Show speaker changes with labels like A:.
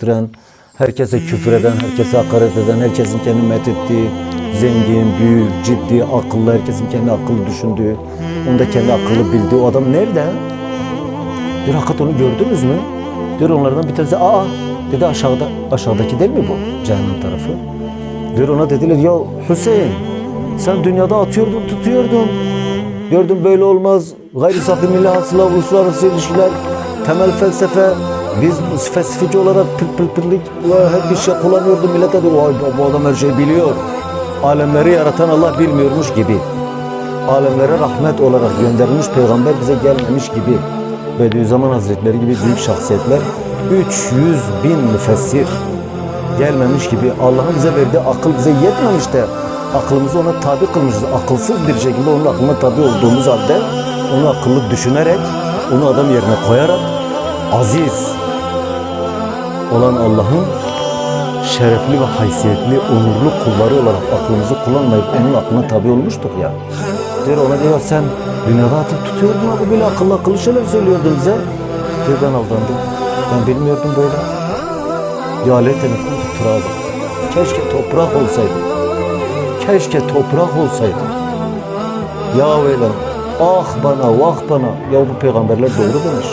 A: ettiren, herkese küfür eden, herkese hakaret eden, herkesin kendi met ettiği, zengin, büyük, ciddi, akıllı, herkesin kendi akıllı düşündüğü, onda kendi akıllı bildiği o adam nerede? Bir hakikat onu gördünüz mü? Diyor onlardan bir tanesi, aa dedi aşağıda, aşağıdaki değil mi bu? Cehennem tarafı. Diyor ona dediler, ya Hüseyin sen dünyada atıyordun, tutuyordun. Gördüm böyle olmaz. Gayri safi milli hasıla, uluslararası ilişkiler, temel felsefe. Biz spesifik olarak pır pır pırlık her bir şey kullanıyordu. Millete diyor, vay bu adam her şeyi biliyor. Alemleri yaratan Allah bilmiyormuş gibi. Alemlere rahmet olarak gönderilmiş peygamber bize gelmemiş gibi. Bediüzzaman Hazretleri gibi büyük şahsiyetler 300 bin müfessir gelmemiş gibi Allah'ın bize verdiği akıl bize yetmemiş de aklımızı ona tabi kılmışız. Akılsız bir şekilde onun aklına tabi olduğumuz halde onu akıllı düşünerek onu adam yerine koyarak aziz olan Allah'ın şerefli ve haysiyetli, onurlu kulları olarak aklımızı kullanmayıp onun aklına tabi olmuştuk ya. Diyor ona diyor sen dünyada atıp tutuyordun ama böyle akıllı akıllı şeyler söylüyordun bize. Diyor ben aldandım. Ben bilmiyordum böyle. Leyteni kuntu turaba. Keşke toprak olsaydım. Keşke toprak olsaydım. Ya veylem. Ah bana, vah bana. Ya bu peygamberler doğru demiş.